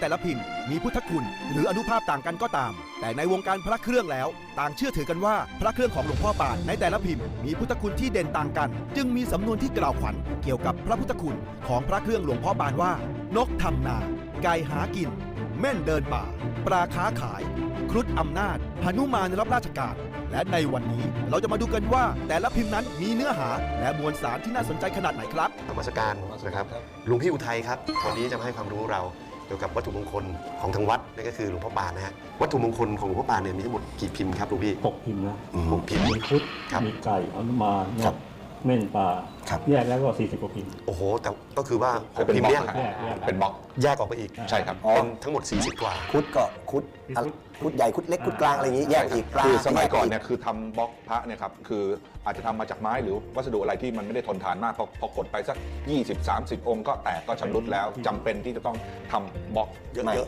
แต่ละพิมพ์มีพุทธคุณหรืออนุภาพต่างกันก็ตาม แต่ในวงการพระเครื่องแล้ว ต่างเชื่อถือกันว่าพระเครื่องของหลวงพ่อปานในแต่ละพิมพ์มีพุทธคุณที่เด่นต่างกัน จึงมีสำนวนที่กล่าวขวัญเกี่ยวกับพระพุทธคุณของพระเครื่องหลวงพ่อปานว่า นกทำนา ไก่หากิน แม่นเดินป่า ปลาค้าขาย ครุฑอำนาจหนุมานรับราชการและในวันนี้เราจะมาดูกันว่าแต่ละพิมพ์นั้นมีเนื้อหาและมวลสารที่น่าสนใจขนาดไหนครับธรรมสการนะครับลวงพี่อุทัยครับวันนี้จะมาให้ความรู้เรา เกี่ยวกับวัตถุมงคลของทางวัดนั่นก็คือหลวงพ่อปานนะฮะวัตถุมงคลของหลวงพ่อปานเนี่ยมีทั้งหมดกี่พิมพ์ครับหลวงพี่หกพิมพ์นะอืมหกพิมพ์ มีพุทธครับมีไก่อนุมานนครับก เม่นปลาครับ แยกแล้วก็ 40กว่าพิมพ์ โอ้โห แต่ก็คือว่าหกเป็นพิมบพ์ล็อกเนี่ยฮะแยกแยก เป็นบล็อก แยกออกไปอีกใช่ครับอ๋อเป็นทั้งหมด 40 กว่า คุดก็คุดมีอะคุดคุดใหญ่คุดเล็กคุดกลางอะไรอย่างนี้แยกอีกปลาคือสมัยก่อนแเนี่ยคือทำบล็อกพระเนี่ยครับคืออาจจะทำมาจากไม้หรือวัสดุอะไรที่มันไม่ได้ทนทานมากพอพอกดไปสัก 20-30 องค์ก็แตกก็ชำรุดแล้วจำเป็นที่จะต้องทำบล็อกเยอะ